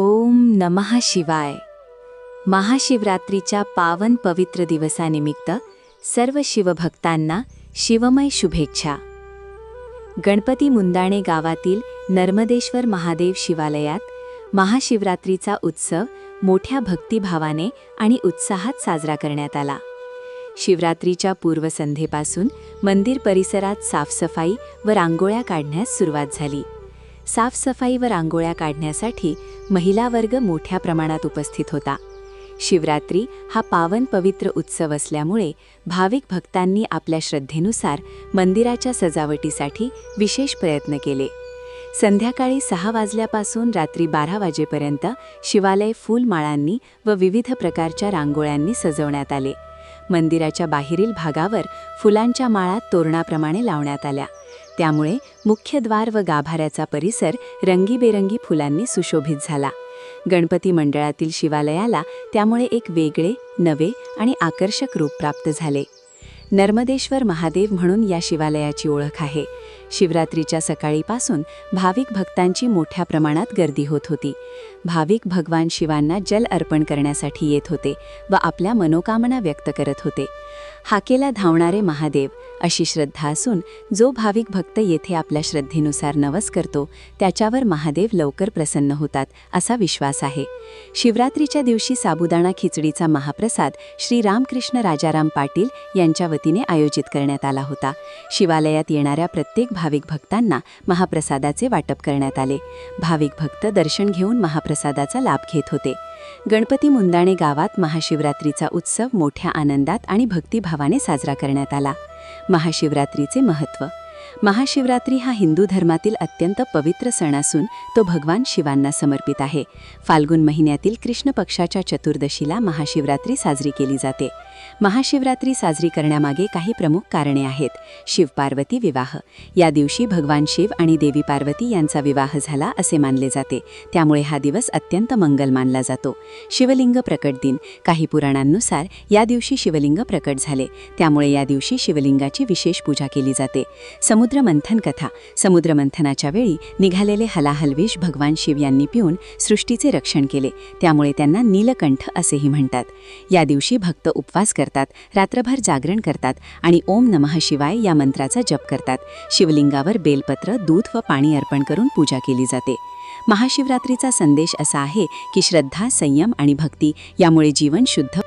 ओम नमः शिवाय. महाशिवरात्रीच्या पावन पवित्र दिवसानिमित्त सर्व शिवभक्तांना शिवमय शुभेच्छा. गणपती मुंदाणे गावातील नर्मदेश्वर महादेव शिवालयात महाशिवरात्रीचा उत्सव मोठ्या भक्तिभावाने आणि उत्साहात साजरा करण्यात आला. शिवरात्रीच्या पूर्वसंध्येपासून मंदिर परिसरात साफसफाई व रांगोळ्या काढण्यास सुरुवात झाली. साफसफाई व रांगोळ्या काढण्यासाठी महिला वर्ग मोठ्या प्रमाणात उपस्थित होता. शिवरात्री हा पावन पवित्र उत्सव असल्यामुळे भाविक भक्तांनी आपल्या श्रद्धेनुसार मंदिराच्या सजावटीसाठी विशेष प्रयत्न केले. संध्याकाळी सहा वाजल्यापासून रात्री बारा वाजेपर्यंत शिवालय फूलमाळांनी व विविध प्रकारच्या रांगोळ्यांनी सजवण्यात आले. मंदिराच्या बाहेरील भागावर फुलांच्या माळा तोरणाप्रमाणे लावण्यात आल्या. त्यामुळे मुख्य द्वार व गाभाऱ्याचा परिसर रंगीबेरंगी फुलांनी सुशोभित झाला. गणपती मंडळातील शिवालयाला त्यामुळे एक वेगळे नवे आणि आकर्षक रूप प्राप्त झाले. नर्मदेश्वर महादेव म्हणून या शिवालयाची ओळख आहे. शिवरात्रीच्या सकाळीपासून भाविक भक्तांची मोठ्या प्रमाणात गर्दी होत होती. भाविक भगवान शिवांना जल अर्पण करण्यासाठी येत होते व आपल्या मनोकामना व्यक्त करत होते. हाकेला धावणारे महादेव अशी श्रद्धा असून जो भाविक भक्त येथे आपल्या श्रद्धेनुसार नवस करतो त्याच्यावर महादेव लवकर प्रसन्न होतात असा विश्वास आहे. शिवरात्रीच्या दिवशी साबुदाणा खिचडीचा महाप्रसाद श्री रामकृष्ण राजाराम पाटील यांच्या वतीने आयोजित करण्यात आला होता. शिवालयात येणाऱ्या प्रत्येक भाविक भक्तांना महाप्रसादाचे वाटप करण्यात आले. भाविक भक्त दर्शन घेऊन महाप्रसादाचा लाभ घेत होते. गणपती मुंदाणे गावात महाशिवरात्रीचा उत्सव मोठ्या आनंदात आणि भक्तिभावाने साजरा करण्यात आला. महाशिवरात्रीचे महत्त्व महाशिवरात्री हा हिंदू धर्मातील अत्यंत पवित्र सण असून तो भगवान शिवांना समर्पित आहे. फाल्गुन महिन्यातील कृष्ण पक्षाच्या चतुर्दशीला महाशिवरात्री साजरी केली जाते. महाशिवरात्री साजरी करण्यामागे काही प्रमुख कारणे आहेत. शिवपार्वती विवाह. या दिवशी भगवान शिव आणि देवी पार्वती यांचा विवाह झाला असे मानले जाते. त्यामुळे हा दिवस अत्यंत मंगल मानला जातो. शिवलिंग प्रकट दिन. काही पुराणांनुसार या दिवशी शिवलिंग प्रकट झाले. त्यामुळे या दिवशी शिवलिंगाची विशेष पूजा केली जाते. समुद्र मंथन कथा. समुद्र मंथनाच्या वेळी निघालेले हलाहलविष भगवान शिव यांनी पिऊन सृष्टीचे रक्षण केले. त्यामुळे त्यांना नीलकंठ असेही म्हणतात. या दिवशी भक्त उपवास करतात रात्रभर जागरण करतात आणि ओम नमः शिवाय या मंत्राचा जप करतात. शिवलिंगावर बेलपत्र दूध व पाणी अर्पण करून पूजा केली जाते. महाशिवरात्रीचा संदेश असा आहे की श्रद्धा संयम आणि भक्ती यामुळे जीवन शुद्ध